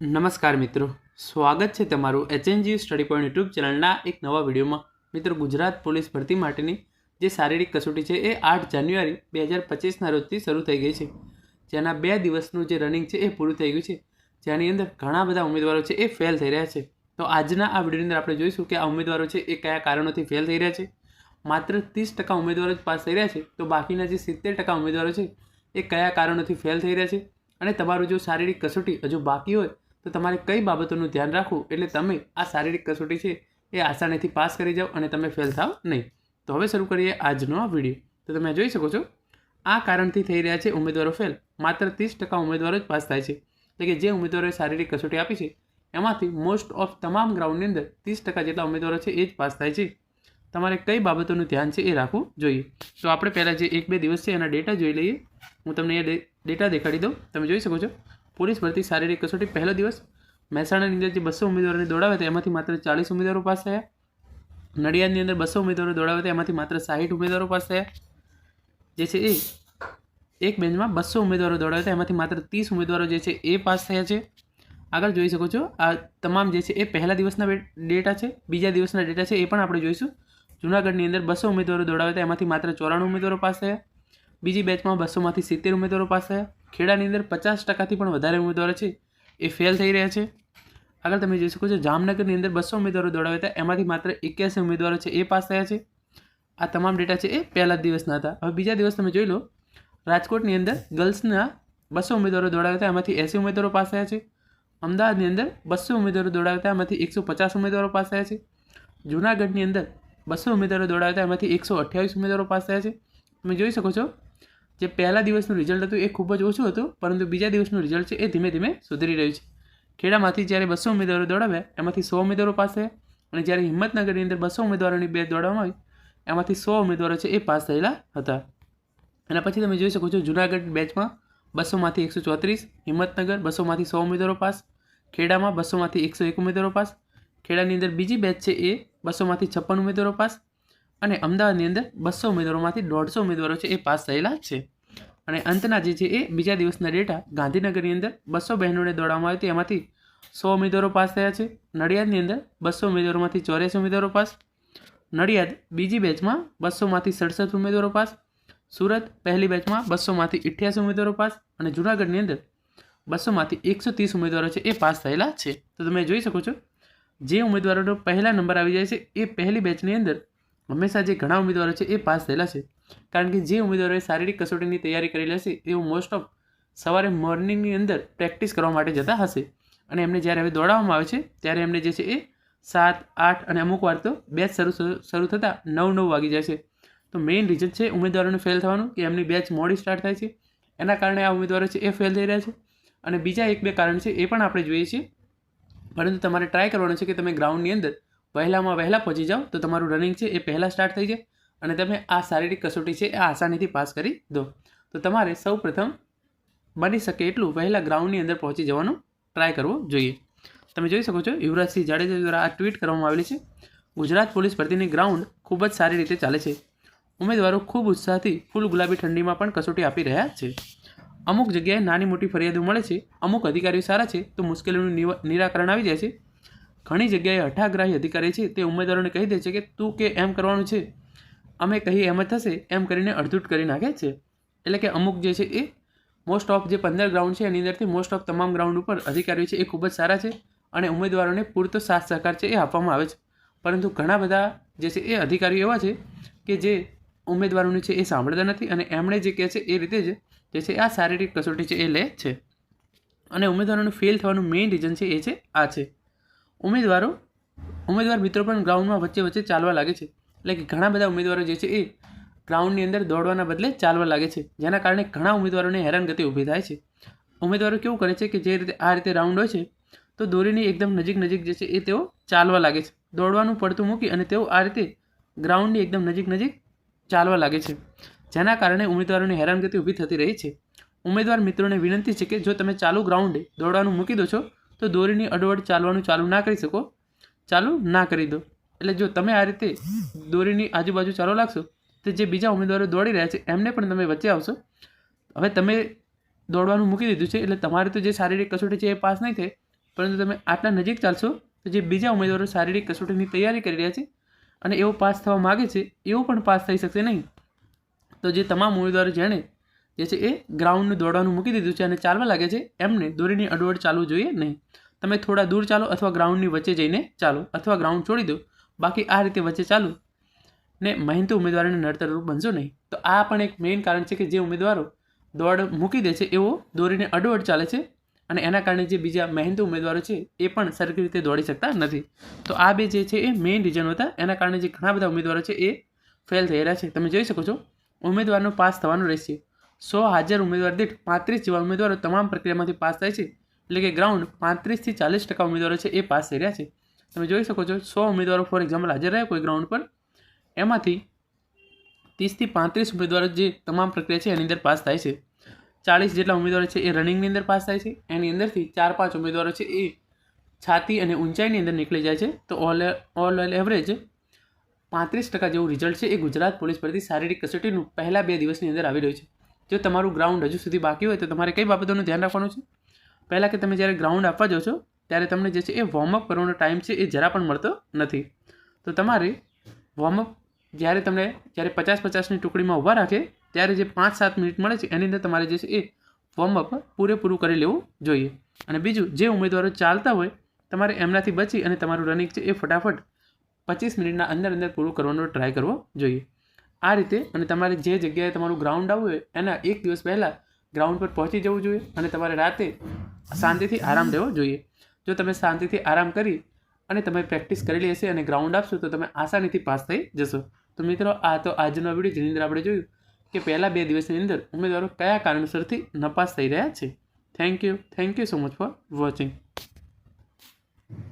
નમસ્કાર મિત્રો. સ્વાગત છે તમારું એચએનજી સ્ટડી પોઈન્ટ યુટ્યુબ ચેનલના એક નવા વિડીયોમાં. મિત્રો, ગુજરાત પોલીસ ભરતી માટેની જે શારીરિક કસોટી છે એ આઠ જાન્યુઆરી બે હજાર પચીસના રોજથી શરૂ થઈ ગઈ છે. જેના બે દિવસનું જે રનિંગ છે એ પૂરું થઈ ગયું છે. જેની અંદર ઘણા બધા ઉમેદવારો છે એ ફેલ થઈ રહ્યા છે. તો આજના આ વિડીયોની અંદર આપણે જોઈશું કે આ ઉમેદવારો છે એ કયા કારણોથી ફેલ થઈ રહ્યા છે. માત્ર ત્રીસ ટકા ઉમેદવારો જ પાસ થઈ રહ્યા છે. તો બાકીના જે સિત્તેર ટકા ઉમેદવારો છે એ કયા કારણોથી ફેલ થઈ રહ્યા છે? અને તમારું જો શારીરિક કસોટી હજુ બાકી હોય તો તમારે કઈ બાબતોનું ધ્યાન રાખવું એટલે તમે આ શારીરિક કસોટી છે એ આસાનીથી પાસ કરી જાઓ અને તમે ફેલ થાવ નહીં. તો હવે શરૂ કરીએ આજનો આ વીડિયો તો તમે જોઈ શકો છો, આ કારણથી થઈ રહ્યા છે ઉમેદવારો ફેલ માત્ર ત્રીસ ટકા ઉમેદવારો જ પાસ થાય છે. એટલે કે જે ઉમેદવારોએ શારીરિક કસોટી આપી છે, એમાંથી મોસ્ટ ઓફ તમામ ગ્રાઉન્ડની અંદર ત્રીસ ટકા જેટલા ઉમેદવારો છે એ જ પાસ થાય છે. તમારે કઈ બાબતોનું ધ્યાન છે એ રાખવું જોઈએ. તો આપણે પહેલાં જે એક બે દિવસ છે એના ડેટા જોઈ લઈએ. હું તમને એ ડેટા દેખાડી દઉં. તમે જોઈ શકો છો પોલીસ ભરતી શારીરિક કસોટી પહેલો દિવસ મહેસાણાની અંદર જે બસો ઉમેદવારોને દોડાવે હતા એમાંથી માત્ર ચાલીસ ઉમેદવારો પાસ થયા નડિયાદની અંદર બસો ઉમેદવારો દોડાવે હતા એમાંથી માત્ર સાહીઠ ઉમેદવારો પાસ થયા જે છે એ એક બેન્ચમાં બસો ઉમેદવારો દોડાવે એમાંથી માત્ર ત્રીસ ઉમેદવારો જે છે એ પાસ થયા છે. આગળ જોઈ શકો છો, આ તમામ જે છે એ પહેલા દિવસના ડેટા છે, બીજા દિવસના ડેટા છે એ પણ આપણે જોઈશું. જૂનાગઢની અંદર બસો ઉમેદવારો દોડાવે હતા એમાંથી માત્ર ચોરાણું ઉમેદવારો પાસ થયા બીજી બેચમાં બસોમાંથી સિત્તેર ઉમેદવારો પાસ થયા. ખેડાની અંદર પચાસ ટકાથી પણ વધારે ઉમેદવારો છે. એ ફેલ થઈ રહ્યા છે. આગળ તમે જોઈ શકો છો, જામનગરની અંદર બસો ઉમેદવારો દોડાવ્યા હતા. એમાંથી માત્ર એક્યાસી ઉમેદવારો છે એ પાસ થયા છે. આ તમામ ડેટા છે એ પહેલા દિવસના હતા. હવે બીજા દિવસ તમે જોઈ લો, રાજકોટની અંદર ગર્લ્સના બસો ઉમેદવારો દોડાવ્યા હતા. એમાંથી એંસી ઉમેદવારો પાસ થયા છે. અમદાવાદની અંદર બસો ઉમેદવારો દોડાવ્યા હતા. એમાંથી એકસો પચાસ ઉમેદવારો પાસ થયા છે. જૂનાગઢની અંદર બસો ઉમેદવારો દોડાવ્યા હતા. એમાંથી એકસો અઠ્યાવીસ ઉમેદવારો પાસ થયા છે. તમે જોઈ શકો છો જે પહેલા દિવસનું રિઝલ્ટ હતું એ ખૂબ જ ઓછું હતું, પરંતુ બીજા દિવસનું રિઝલ્ટ છે એ ધીમે ધીમે સુધરી રહ્યું છે. ખેડામાંથી જ્યારે બસો ઉમેદવારો દોડાવ્યા, એમાંથી સો ઉમેદવારો પાસે અને જ્યારે હિંમતનગરની અંદર બસો ઉમેદવારોની બે દોડવામાં આવી, એમાંથી સો ઉમેદવારો છે એ પાસ થયેલા હતા. અને પછી તમે જોઈ શકો છો જુનાગઢ બેચમાં બસોમાંથી એકસો ચોત્રીસ, હિંમતનગર બસોમાંથી સો ઉમેદવારો પાસ, ખેડામાં બસોમાંથી એકસો એક ઉમેદવારો પાસ, ખેડાની અંદર બીજી બેચ છે એ બસોમાંથી છપ્પન ઉમેદવારો પાસ અને અમદાવાદની અંદર બસો ઉમેદવારોમાંથી દોઢસો ઉમેદવારો છે એ પાસ થયેલા છે. અને અંતના જે છે એ બીજા દિવસના ડેટા ગાંધીનગરની અંદર બસો બહેનોને દોડવામાં આવી હતી. એમાંથી સો ઉમેદવારો પાસ થયા છે. નડિયાદની અંદર બસો ઉમેદવારોમાંથી ચોર્યાસી ઉમેદવારો પાસ. નડિયાદ બીજી બેચમાં બસોમાંથી સડસઠ ઉમેદવારો પાસ. સુરત પહેલી બેચમાં બસોમાંથી અઠ્યાસી ઉમેદવારો પાસ. અને જૂનાગઢની અંદર બસોમાંથી એકસો ત્રીસ ઉમેદવારો છે એ પાસ થયેલા છે. તો તમે જોઈ શકો છો, જે ઉમેદવારોનો પહેલા નંબર આવી જાય છે એ પહેલી બેચની અંદર હંમેશા જે ઘણા ઉમેદવારો છે એ પાસ થયેલા છે. કારણ કે જે ઉમેદવારોએ શારીરિક કસોટીની તૈયારી કરેલી હશે, તેઓ મોસ્ટ ઓફ સવારે મોર્નિંગની અંદર પ્રેક્ટિસ કરવા માટે જતા હશે. અને એમને જ્યારે હવે દોડાવવામાં આવે છે, ત્યારે એમને જે છે એ સાત, આઠ અને અમુક વાર તો બેચ શરૂ શરૂ થતાં નવ નવ વાગી જાય છે. તો મેઇન રીઝન છે ઉમેદવારોને ફેલ થવાનું કે એમની બેચ મોડી સ્ટાર્ટ થાય છે. એના કારણે આ ઉમેદવારો છે એ ફેલ થઈ રહ્યા છે. અને બીજા એક બે કારણ છે એ પણ આપણે જોઈએ છીએ. પરંતુ તમારે ટ્રાય કરવાનું છે કે તમે ગ્રાઉન્ડની અંદર વહેલામાં વહેલા પહોંચી જાઓ, તો તમારું રનિંગ છે એ પહેલાં સ્ટાર્ટ થઈ જાય. અને તમે આ શારીરિક કસોટી છે એ આસાનીથી પાસ કરી દો. તો તમારે સૌ પ્રથમ બની શકે એટલું વહેલા ગ્રાઉન્ડની અંદર પહોંચી જવાનું ટ્રાય કરવો જોઈએ. તમે જોઈ શકો છો, યુવરાજસિંહ જાડેજા દ્વારા આ ટ્વીટ કરવામાં આવેલી છે. ગુજરાત પોલીસ ભરતીની ગ્રાઉન્ડ ખૂબ જ સારી રીતે ચાલે છે. ઉમેદવારો ખૂબ ઉત્સાહથી ફૂલ ગુલાબી ઠંડીમાં પણ કસોટી આપી રહ્યા છે. અમુક જગ્યાએ નાની મોટી ફરિયાદો મળે છે, અમુક અધિકારીઓ સારા છે, તો મુશ્કેલીનું નિરાકરણ આવી જાય છે. ઘણી જગ્યાએ હઠાગ્રાહી અધિકારી છે, તે ઉમેદવારોને કહી દે છે કે, તું કે એમ કરવાનું છે? અમે કહીએ એમ જ થશે, એમ કરીને અડધૂટ કરી નાખે છે. એટલે કે અમુક જે છે એ મોસ્ટ ઓફ જે પંદર ગ્રાઉન્ડ છે એની અંદરથી મોસ્ટ ઓફ તમામ ગ્રાઉન્ડ ઉપર અધિકારીઓ છે એ ખૂબ જ સારા છે અને ઉમેદવારોને પૂરતો સાથ સહકાર છે એ આપવામાં આવે છે. પરંતુ ઘણા બધા જે છે એ અધિકારીઓ એવા છે કે જે ઉમેદવારોનું છે એ સાંભળતા નથી અને એમણે જે કહે છે એ રીતે જ જે છે આ શારીરિક કસોટી છે એ લે છે. અને ઉમેદવારોનું ફેલ થવાનું મેઇન રીઝન છે એ છે આ છે. ઉમેદવારો, ઉમેદવાર મિત્રો પણ ગ્રાઉન્ડમાં વચ્ચે વચ્ચે ચાલવા લાગે છે. એટલે કે ઘણા બધા ઉમેદવારો જે છે એ ગ્રાઉન્ડની અંદર દોડવાના બદલે ચાલવા લાગે છે. જેના કારણે ઘણા ઉમેદવારોને હેરાનગતિ ઊભી થાય છે. ઉમેદવારો કેવું કરે છે કે જે રીતે આ રીતે રાઉન્ડ હોય છે, તો દોરીની એકદમ નજીક નજીક જે છે એ તેઓ ચાલવા લાગે છે. દોડવાનું પડતું મૂકી અને તેઓ આ રીતે ગ્રાઉન્ડની એકદમ નજીક નજીક ચાલવા લાગે છે. જેના કારણે ઉમેદવારોની હેરાનગતિ ઊભી થતી રહી છે. ઉમેદવાર મિત્રોને વિનંતી છે કે જો તમે ચાલુ ગ્રાઉન્ડે દોડવાનું મૂકી દો છો, તો દોરીની અડવડ ચાલવાનું ચાલુ ના કરી શકો. ચાલુ ના કરી દો. એટલે જો તમે આ રીતે દોરીની આજુબાજુ ચાલો લાગશો, તો જે બીજા ઉમેદવારો દોડી રહ્યા છે, એમને પણ તમે વચ્ચે આવશો. હવે તમે દોડવાનું મૂકી દીધું છે, એટલે તમારે તો જે શારીરિક કસોટી છે એ પાસ નહીં થાય, પરંતુ તમે આટલા નજીક ચાલશો, તો જે બીજા ઉમેદવારો શારીરિક કસોટીની તૈયારી કરી રહ્યા છે, અને એવો પાસ થવા માગે છે એવો પણ પાસ થઈ શકશે નહીં. તો જે તમામ ઉમેદવારો જેણે જે છે એ ગ્રાઉન્ડનું દોડવાનું મૂકી દીધું છે અને ચાલવા લાગે છે, એમને દોરીની અડવડ ચાલવું જોઈએ નહીં. તમે થોડા દૂર ચાલો અથવા ગ્રાઉન્ડની વચ્ચે જઈને ચાલો, અથવા ગ્રાઉન્ડ છોડી દો બાકી આ રીતે વચ્ચે ચાલુ ને મહેનતુ ઉમેદવારોને નડતરરૂપ બનશો નહીં. તો આ પણ એક મેઇન કારણ છે કે જે ઉમેદવારો દોડ મૂકી દે છે એવો દોરીને અડવડ ચાલે છે અને એના કારણે જે બીજા મહેનતુ ઉમેદવારો છે એ પણ સરખી રીતે દોડી શકતા નથી. તો આ બે જે છે એ મેઇન રીઝન હતા. એના કારણે જે ઘણા બધા ઉમેદવારો છે એ ફેલ થઈ રહ્યા છે. તમે જોઈ શકો છો, ઉમેદવારનો પાસ થવાનો રહેશે. સો હાજર ઉમેદવાર દીઠ પાંત્રીસ જેવા ઉમેદવારો તમામ પ્રક્રિયામાંથી પાસ થાય છે. એટલે કે ગ્રાઉન્ડ પાંત્રીસથી ચાલીસ ટકા ઉમેદવારો છે એ પાસ થઈ રહ્યા છે. તમે જોઈ શકો છો, સો ઉમેદવારો ફોર એક્ઝામ્પલ હાજર રહ્યા કોઈ ગ્રાઉન્ડ પર. એમાંથી ત્રીસથી પાંત્રીસ ઉમેદવારો જે તમામ પ્રક્રિયા છે એની અંદર પાસ થાય છે. ચાળીસ જેટલા ઉમેદવારો છે એ રનિંગની અંદર પાસ થાય છે. એની અંદરથી ચાર પાંચ ઉમેદવારો છે એ છાતી અને ઊંચાઈની અંદર નીકળી જાય છે. તો ઓલ ઓલ એવરેજ પાંત્રીસ ટકા જેવું રિઝલ્ટ છે એ ગુજરાત પોલીસ પરથી શારીરિક કસોટીનું પહેલાં બે દિવસની અંદર આવી રહ્યું છે. જો તમારું ગ્રાઉન્ડ હજુ સુધી બાકી હોય તો તમારે કઈ બાબતોનું ધ્યાન રાખવાનું છે? પહેલાં કે તમે જ્યારે ગ્રાઉન્ડ આપવા જાઓ છો ત્યારે તમને જે છે એ વોર્મઅપ કરવાનો ટાઈમ છે એ જરા પણ મળતો નથી. તો તમારે વોર્મઅપ જ્યારે તમને જ્યારે પચાસ પચાસની ટુકડીમાં ઊભા રાખે, ત્યારે જે પાંચ સાત મિનિટ મળે છે, એની અંદર તમારે જે છે એ વોર્મઅપ પૂરેપૂરું કરી લેવું જોઈએ. અને બીજું, જે ઉમેદવારો ચાલતા હોય, તમારે એમનાથી બચી અને તમારું રનિંગ છે એ ફટાફટ પચીસ મિનિટના અંદર અંદર પૂરું કરવાનો ટ્રાય કરવો જોઈએ. આ રીતે અને તમારે જે જગ્યાએ તમારું ગ્રાઉન્ડ આવવું હોય, એના એક દિવસ પહેલાં ગ્રાઉન્ડ પર પહોંચી જવું જોઈએ અને તમારે રાતે શાંતિથી આરામ લેવો જોઈએ. જો તમે શાંતિથી આરામ કરી અને તમે પ્રેક્ટિસ કરેલી હશે અને ગ્રાઉન્ડ આપશો, તો તમે આસાનીથી પાસ થઈ જશો. તો મિત્રો, આ તો આજનો વીડિયો, જેની અંદર આપણે જોયું કે પહેલાં બે દિવસની અંદર ઉમેદવારો કયા કારણસરથી નપાસ થઈ રહ્યા છે. Thank you thank you so much for watching